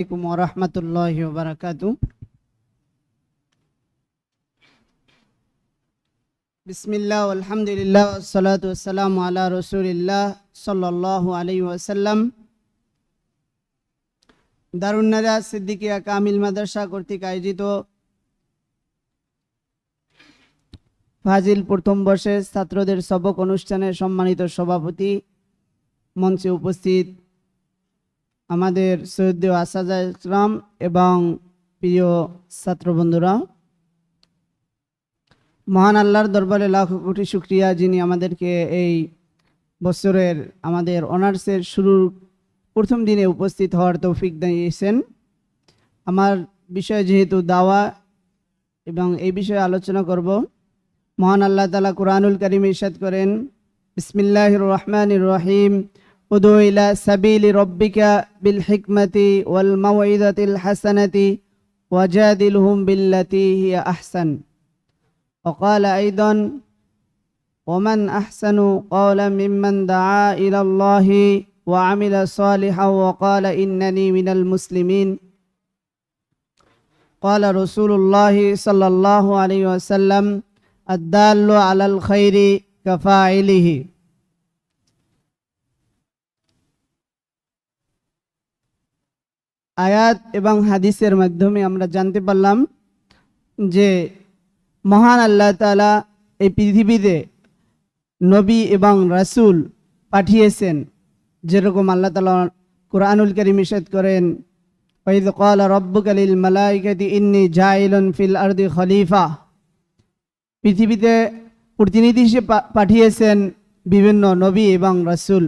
আলাইকুম ওরহমতুল্লাহ বারকাত বিসমিল্লা আলহামদুলিল্লাহ সালাত ওসালাম আলা রসুলিল্লাহ সাল্লাহ আলী ওসাল্লাম দারুন্নারা সিদ্দিকিয়া কামিল মাদ্রাসা কর্তৃক আয়োজিত ফাজিল প্রথম বর্ষের ছাত্রদের সবক অনুষ্ঠানে সম্মানিত সভাপতি মঞ্চে উপস্থিত আমাদের সৈয়দ আসাদা ইসলাম এবং প্রিয় ছাত্র বন্ধুরা মহান আল্লাহর দরবারে লাখ কোটি শুক্রিয়া যিনি আমাদেরকে এই বছরের আমাদের অনার্সের শুরুর প্রথম দিনে উপস্থিত হওয়ার তৌফিক দিয়েছেন। আমার বিষয় যেহেতু দাওয়া এবং এই বিষয়ে আলোচনা করব, মহান আল্লাহ তালা কোরআনুল করিম ইরশাদ করেন বিসমিল্লাহ রহমান রহিম। ادع إلى سبيل ربك بالحكمة والموعظة الحسنة وجادلهم بالتي هي أحسن. وقال أيضا ومن أحسن قولا ممن دعا إلى الله وعمل صالحا وقال إنني من المسلمين قال رسول الله صلى الله عليه وسلم الدال على الخير كفاعله আয়াত এবং হাদিসের মাধ্যমে আমরা জানতে পারলাম যে মহান আল্লাহ তাআলা এই পৃথিবীতে নবী এবং রাসূল পাঠিয়েছেন। যেরকম আল্লাহ তাআলা কোরআনুল কারীম ইরশাদ করেন ওয়াইদ ক্বালা রাব্বুকা লিল মালাইকাতি ইন্নী জাইলুন ফিল আরদি খলিফা। পৃথিবীতে প্রতিনিধি হিসেবে পাঠিয়েছেন বিভিন্ন নবী এবং রাসূল।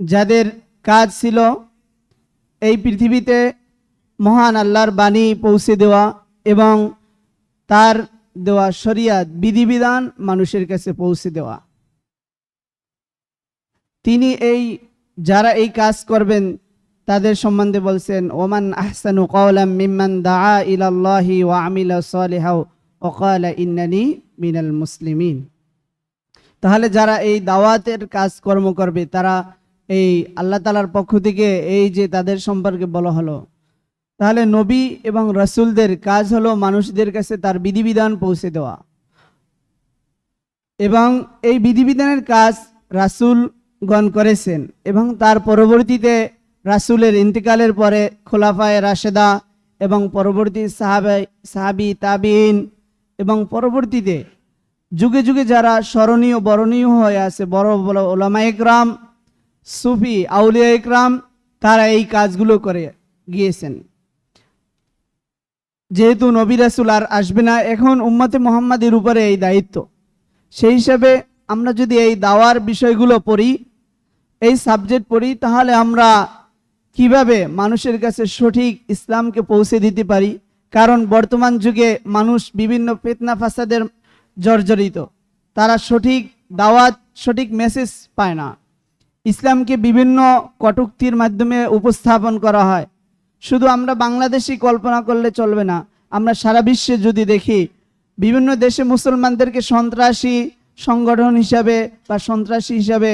যাদের কাজ ছিল এই পৃথিবীতে মহান আল্লাহর বাণী পৌঁছে দেওয়া এবং তার দেওয়া শরিয়াত বিধিবিধান মানুষের কাছে পৌঁছে দেওয়া। তিনি এই, যারা এই কাজ করবেন, তাদের সম্বন্ধে বলছেন, ওমান আহসানু কওলাম মিম্মান দাআ ইলাল্লাহি ওয়া আমিলা সালিহাও ওয়া ইন্নানি মিনাল মুসলিমিন। তাহলে যারা এই দাওয়াতের কাজকর্ম করবে, তারা এই আল্লাহ তালার পক্ষ থেকে এই যে তাদের সম্পর্কে বলা হলো। তাহলে নবী এবং রাসূলদের কাজ হলো মানুষদের কাছে তার বিধিবিধান পৌঁছে দেওয়া। এবং এই বিধিবিধানের কাজ রাসূলগণ করেছেন এবং তার পরবর্তীতে রাসূলের ইন্তেকালের পরে খোলাফায়ে রাশেদা এবং পরবর্তী সাহাবে সাহাবি তাবিন এবং পরবর্তীতে যুগে যুগে যারা স্মরণীয়, বরণীয় হয়ে আছে বড় বড় ওলামা একরাম সুফি, আউলিয়া ইকরাম, তারা এই কাজগুলো করে গিয়েছেন। যেহেতু নবী রাসুল আর আসবে না, এখন উম্মতে মোহাম্মদের উপরে এই দায়িত্ব। সেই হিসাবে আমরা যদি এই দাওয়ার বিষয়গুলো পড়ি, এই সাবজেক্ট পড়ি, তাহলে আমরা কীভাবে মানুষের কাছে সঠিক ইসলামকে পৌঁছে দিতে পারি? কারণ বর্তমান যুগে মানুষ বিভিন্ন ফেতনা, ফাসাদের জর্জরিত। তারা সঠিক দাওয়াত, সঠিক মেসেজ পায় না। ইসলামকে বিভিন্ন কটুক্তির মাধ্যমে উপস্থাপন করা হয়। শুধু আমরা বাংলাদেশি কল্পনা করলে চলবে না। আমরা সারা বিশ্বে যদি দেখি, বিভিন্ন দেশে মুসলমানদেরকে সন্ত্রাসী সংগঠন হিসাবে বা সন্ত্রাসী হিসাবে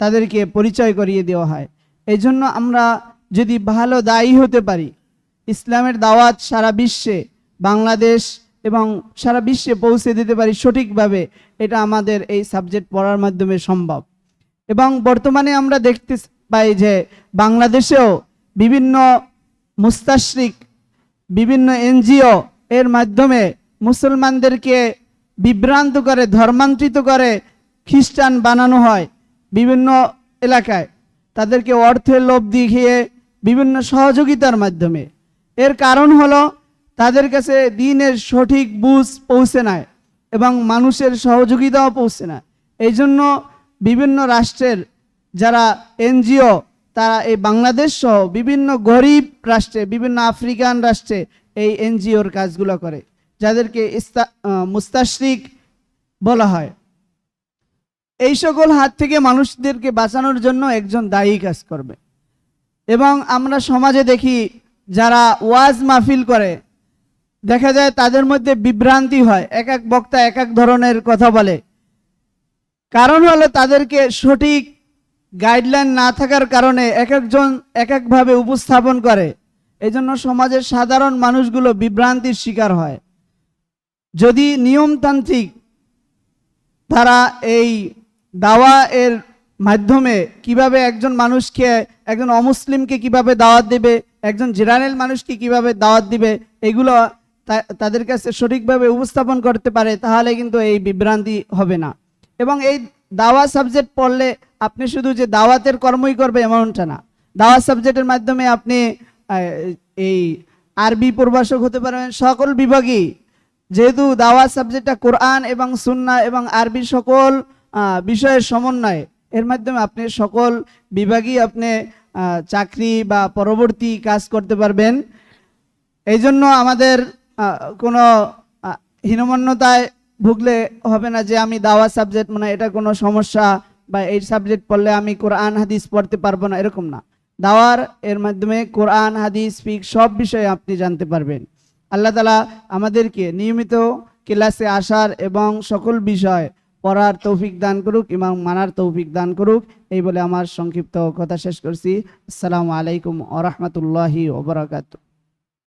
তাদেরকে পরিচয় করিয়ে দেওয়া হয়। এই জন্য আমরা যদি ভালো দায়ী হতে পারি, ইসলামের দাওয়াত সারা বিশ্বে, বাংলাদেশ এবং সারা বিশ্বে পৌঁছে দিতে পারি সঠিকভাবে, এটা আমাদের এই সাবজেক্ট পড়ার মাধ্যমে সম্ভব। এবং বর্তমানে আমরা দেখতে পাই যে বাংলাদেশেও বিভিন্ন মুস্তাশরিক, বিভিন্ন এনজিও এর মাধ্যমে মুসলমানদেরকে বিভ্রান্ত করে, ধর্মান্তরিত করে খ্রিস্টান বানানো হয় বিভিন্ন এলাকায়। তাদেরকে অর্থের লোভ দেখিয়ে বিভিন্ন সহযোগিতার মাধ্যমে। এর কারণ হলো তাদের কাছে দিনের সঠিক বুঝ পৌঁছে না এবং মানুষের সহযোগিতাও পৌঁছে না এই জন্য বিভিন্ন রাষ্ট্রের যারা এনজিও, তারা এই বাংলাদেশ সহ বিভিন্ন গরিব রাষ্ট্রে, বিভিন্ন আফ্রিকান রাষ্ট্রে এই এনজিওর কাজগুলো করে, যাদেরকে ইস্তা- বলা হয়। এই সকল হাত থেকে মানুষদেরকে বাঁচানোর জন্য একজন দায়ী কাজ করবে। এবং আমরা সমাজে দেখি, যারা ওয়াজ মাহফিল করে, দেখা যায় তাদের মধ্যে বিভ্রান্তি হয়, এক এক বক্তা এক এক ধরনের কথা বলে। কারণ হলো তাদেরকে সঠিক গাইডলাইন না থাকার কারণে এক একজন এক একভাবে উপস্থাপন করে। এই জন্য সমাজের সাধারণ মানুষগুলো বিভ্রান্তির শিকার হয়। যদি নিয়মতান্ত্রিক তারা এই দাওয়া এর মাধ্যমে কীভাবে একজন মানুষকে, একজন অমুসলিমকে কীভাবে দাওয়াত দেবে, একজন জেনারেল মানুষকে কীভাবে দাওয়াত দিবে, এগুলো তাদের কাছে সঠিকভাবে উপস্থাপন করতে পারে, তাহলে কিন্তু এই বিভ্রান্তি হবে না। এবং এই দাওয়া সাবজেক্ট পড়লে আপনি শুধু যে দাওয়াতের কর্মই করবে এমনটা না। দাওয়া সাবজেক্টের মাধ্যমে আপনি এই আরবি প্রভাষক হতে পারবেন, সকল বিভাগই। যেহেতু দাওয়া সাবজেক্টটা কোরআন এবং সুন্না এবং আরবি সকল বিষয়ের সমন্বয়, এর মাধ্যমে আপনি সকল বিভাগই আপনি চাকরি বা পরবর্তী কাজ করতে পারবেন। এই জন্য আমাদের কোনো হীনমন্যতায় ভুগলে হবে না যে আমি দাওয়া সাবজেক্ট মানে এটা কোনো সমস্যা বা এই সাবজেক্ট পড়লে আমি কোরআন, হাদিস পড়তে পারব না, এরকম না। দাওয়ার এর মাধ্যমে কোরআন, হাদিস, ফিক সব বিষয়ে আপনি জানতে পারবেন। আল্লাহ তালা আমাদেরকে নিয়মিত ক্লাসে আসার এবং সকল বিষয় পড়ার তৌফিক দান করুক এবং মানার তৌফিক দান করুক, এই বলে আমার সংক্ষিপ্ত কথা শেষ করছি। আসসালামু আলাইকুম আ রহমতুল্লাহি ওবরাকাতু